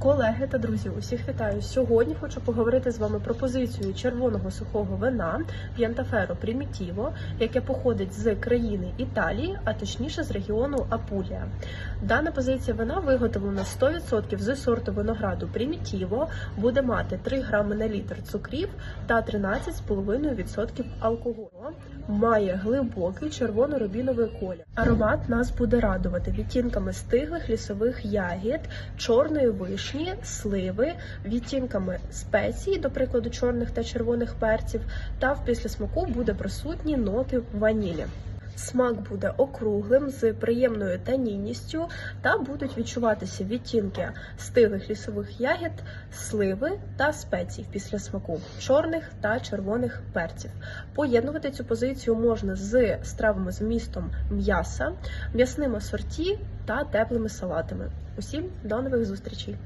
Колеги та друзі, усіх вітаю. Сьогодні хочу поговорити з вами про позицію червоного сухого вина П'янтаферо Примітіво, яке походить з країни Італії, а точніше з регіону Апулія. Дана позиція вина виготовлена 100% з сорту винограду Примітіво, буде мати 3 грами на літр цукрів та 13,5% алкоголю. Має глибокий червоно-рубіновий колір. Аромат нас буде радувати відтінками стиглих лісових ягід, чорної вишні, сливи, відтінками спецій, до прикладу, чорних та червоних перців, та в післясмаку буде присутні ноти ванілі. Смак буде округлим з приємною танінністю, та будуть відчуватися відтінки стиглих лісових ягід, сливи та спецій після смаку чорних та червоних перців. Поєднувати цю позицію можна з стравами з вмістом м'яса, м'ясним асорті та теплими салатами. Усім до нових зустрічей!